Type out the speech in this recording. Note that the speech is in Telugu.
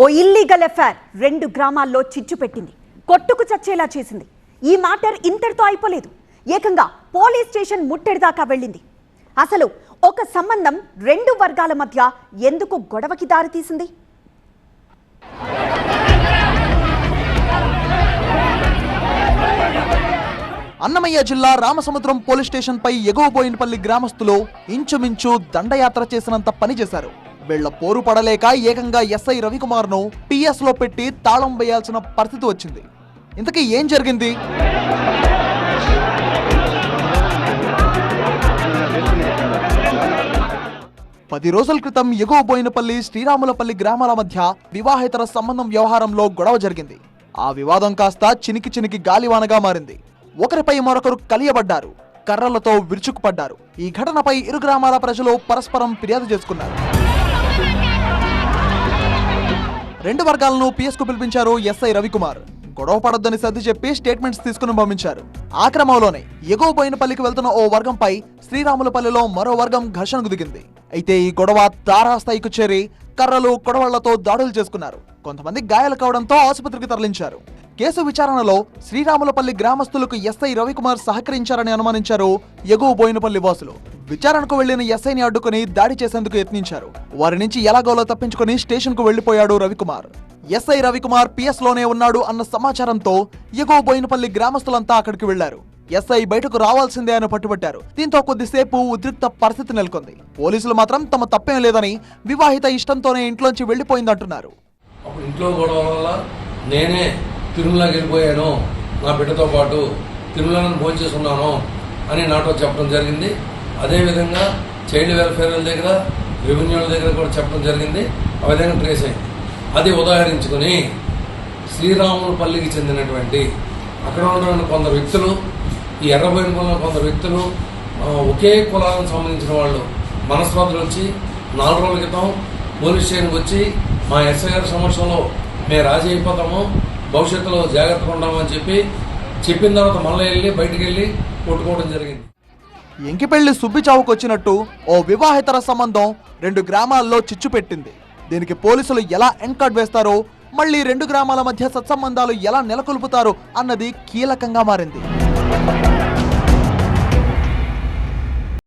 ఓ ఇల్లీగల్ ఎఫ్ఐఆర్ రెండు గ్రామాల్లో చిచ్చు పెట్టింది. కొట్టుకు చచ్చేలా చేసింది. ఈ మ్యాటర్ ఇంతటితో అయిపోలేదు. ఏకంగా పోలీస్ స్టేషన్ ముట్టడి దాకా వెళ్ళింది. అసలు ఒక సంబంధం రెండు వర్గాల మధ్య ఎందుకు గొడవకి దారితీసింది? అన్నమయ్య జిల్లా రామసముద్రం పోలీస్ స్టేషన్ పై ఎగువ బోయినపల్లి గ్రామస్తులు ఇంచుమించు దండయాత్ర చేసినంత పని చేశారు. వీళ్ళ పోరు పడలేక ఏకంగా ఎస్ఐ రవికుమార్ను పిఎస్లో పెట్టి తాళం వేయాల్సిన పరిస్థితి వచ్చింది. ఇంతకీ ఏం జరిగింది? పది రోజుల క్రితం ఎగువ బోయినపల్లి శ్రీరాములపల్లి గ్రామాల మధ్య వివాహేతర సంబంధం వ్యవహారంలో గొడవ జరిగింది. ఆ వివాదం కాస్త చినికి చినికి గాలివానగా మారింది. ఒకరిపై మరొకరు కలియబడ్డారు. కర్రలతో విరుచుకుపడ్డారు. ఈ ఘటనపై ఇరు గ్రామాల ప్రజలు పరస్పరం ఫిర్యాదు చేసుకున్నారు. రెండు వర్గాలను పిఎస్కు పిలిపించారు ఎస్ఐ రవికుమార్. గొడవ పడొద్దని సర్ది చెప్పి స్టేట్మెంట్స్ తీసుకుని పంపించారు. ఆ క్రమంలోనే ఎగువ బోయినపల్లికి వెళ్తున్న ఓ వర్గంపై శ్రీరాములపల్లిలో మరో వర్గం ఘర్షణకు దిగింది. అయితే ఈ గొడవ తారాస్థాయికి చేరి కర్రలు కొడవళ్ళతో దాడులు చేసుకున్నారు. కొంతమంది గాయాలు కావడంతో ఆసుపత్రికి తరలించారు. కేసు విచారణలో శ్రీరాములపల్లి గ్రామస్తులకు ఎస్ఐ రవికుమార్ సహకరించారని అనుమానించారు ఎగువ బోయినపల్లి వాసులు. విచారణకు వెళ్ళిన ఎస్ఐని అడ్డుకుని దాడి చేసేందుకు యత్నించారు. వారి నుంచి ఎలాగోలో తప్పించుకుని స్టేషన్కు వెళ్ళిపోయాడు రవికుమార్. ఎస్ఐ రవికుమార్ పిఎస్లోనే ఉన్నాడు అన్న సమాచారంతో ఎగువ బోయినపల్లి గ్రామస్తులంతా అక్కడికి వెళ్ళారు ఎస్ఐ బయటకు రావాల్సిందే అని పట్టుబట్టారు. దీంతో కొద్దిసేపు ఉద్రిక్త పరిస్థితి నెలకొంది. పోలీసులు మాత్రం తమ తప్పేం లేదని వివాహిత ఇష్టంతోనే ఇంట్లోంచి వెళ్ళిపోయిందంటున్నారు అంటున్నారు ఇంట్లో గొడవ వల్ల నేనే తిరుమలకి వెళ్ళిపోయాను. నా బిడ్డతో పాటు తిరుమలను భోంచేస్తున్నాను అని నాతో చెప్పడం జరిగింది. అదేవిధంగా చైల్డ్ వెల్ఫేర్ దగ్గర రెవెన్యూల దగ్గర కూడా చెప్పడం జరిగింది. ఆ విధంగా ట్రేస్ అయింది. అది ఉదాహరించుకొని శ్రీరాములపల్లికి చెందినటువంటి అక్కడ ఉన్న కొందరు వ్యక్తులు ఈ ఎర్రబోయినపల్లిలో కొందరు వ్యక్తులు ఒకే కులానికి సంబంధించిన వాళ్ళు మనస్పర్ధలు వచ్చి నాలుగు రోజుల క్రితం పోలీస్ స్టేషన్కి వచ్చి మా ఎస్ఐ గారి సమక్షంలో మేము రాజీ అయిపోతాము భవిష్యత్తులో జాగ్రత్తగా ఉంటామని చెప్పి చెప్పిన తర్వాత మళ్ళీ వెళ్ళి బయటికి వెళ్ళి కొట్టుకోవడం జరిగింది. ఎంకిపెళ్ళి సుబ్బి చావుకొచ్చినట్టు ఓ వివాహేతర సంబంధం రెండు గ్రామాల్లో చిచ్చు పెట్టింది. దీనికి పోలీసులు ఎలా ఎంకాట్ వేస్తారో మళ్ళీ రెండు గ్రామాల మధ్య సత్సంబంధాలు ఎలా నెలకొల్పుతారు అన్నది కీలకంగా మారింది.